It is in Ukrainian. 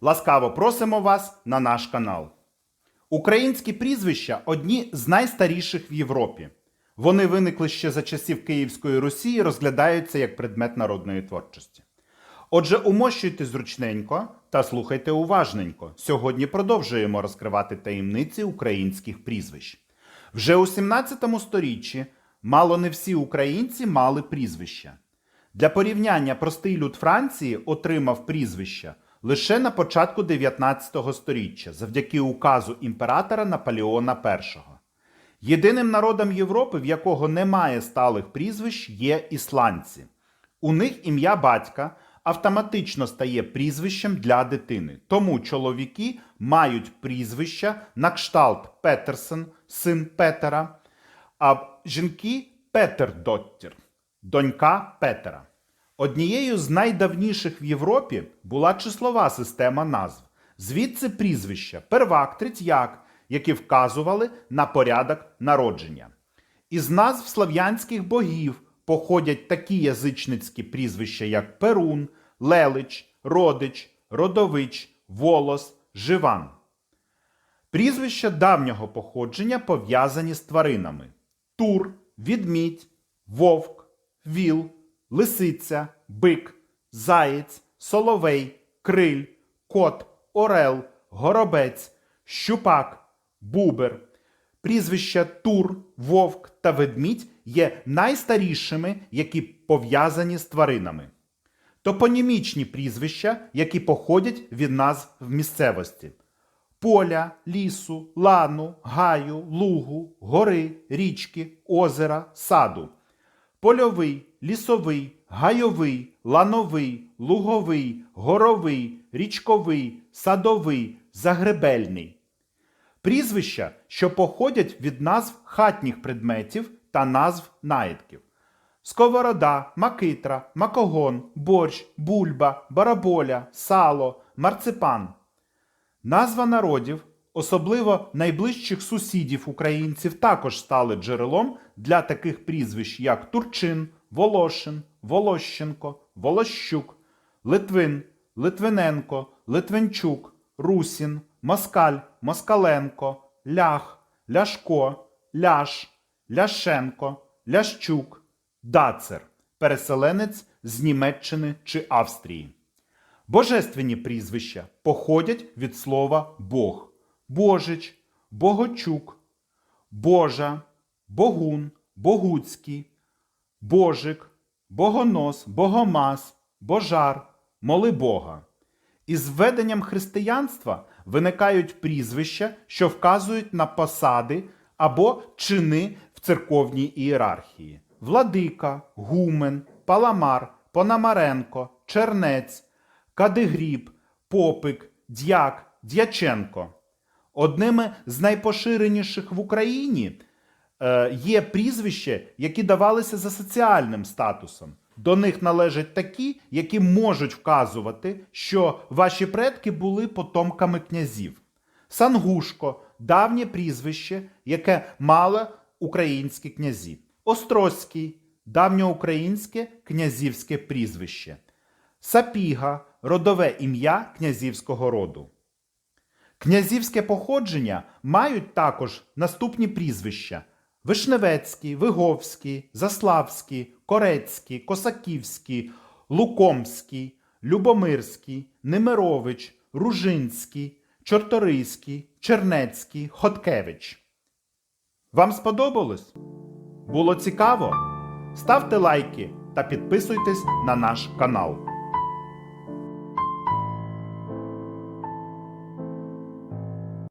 Ласкаво просимо вас на наш канал. Українські прізвища одні з найстаріших в Європі. Вони виникли ще за часів Київської Русі і розглядаються як предмет народної творчості. Отже, умощуйте зручненько та слухайте уважненько. Сьогодні продовжуємо розкривати таємниці українських прізвищ. Вже у 17 сторіччі мало не всі українці мали прізвища. Для порівняння простий люд Франції отримав прізвища лише на початку 19 століття завдяки указу імператора Наполеона І. Єдиним народом Європи, в якого немає сталих прізвищ, є ісландці. У них ім'я батька автоматично стає прізвищем для дитини. Тому чоловіки мають прізвища на кшталт Петерсен, син Петера, а жінки Петердоттір, донька Петера. Однією з найдавніших в Європі була числова система назв. Звідси прізвища первак, третьяк, які вказували на порядок народження. Із назв слав'янських богів походять такі язичницькі прізвища, як Перун, Лелич, Родич, Родович, Волос, Живан. Прізвища давнього походження пов'язані з тваринами: Тур, відмідь, вовк, віл, лисиця, бик, заєць, соловей, криль, кот, орел, горобець, щупак, бубер. Прізвища Тур, вовк та ведмідь є найстарішими, які пов'язані з тваринами. Топонімічні прізвища, які походять від назв в місцевості: поля, лісу, лану, гаю, лугу, гори, річки, озера, саду. Польовий, лісовий, гайовий, лановий, луговий, горовий, річковий, садовий, загребельний. Прізвища, що походять від назв хатніх предметів та назв наїдків. Сковорода, макитра, макогон, борщ, бульба, бараболя, сало, марципан. Назва народів, особливо найближчих сусідів українців, також стали джерелом для таких прізвищ, як Турчин, Волошин, Волощенко, Волощук, Литвин, Литвиненко, Литвинчук, Русін, Москаль, Москаленко, Лях, Ляшко, Ляш, Ляшенко, Лящук, Дацер, переселенець з Німеччини чи Австрії. Божественні прізвища походять від слова Бог, Божич, Богочук, Божа, Богун, Богуцький, Божик, Богонос, Богомаз, Божар, Моли Бога. Із введенням християнства виникають прізвища, що вказують на посади або чини в церковній ієрархії: Владика, Гумен, Паламар, Пономаренко, Чернець, Кадигріб, Попик, Дяк, Дяченко. Одними з найпоширеніших в Україні є прізвища, які давалися за соціальним статусом. До них належать такі, які можуть вказувати, що ваші предки були потомками князів. Сангушко давнє прізвище, яке мало українські князі. Острозький давньоукраїнське князівське прізвище. Сапіга родове ім'я князівського роду. Князівське походження мають також наступні прізвища: Вишневецький, Виговський, Заславський, Корецький, Косаківський, Лукомський, Любомирський, Немирович, Ружинський, Чорторийський, Чернецький, Хоткевич. Вам сподобалось? Було цікаво? Ставте лайки та підписуйтесь на наш канал.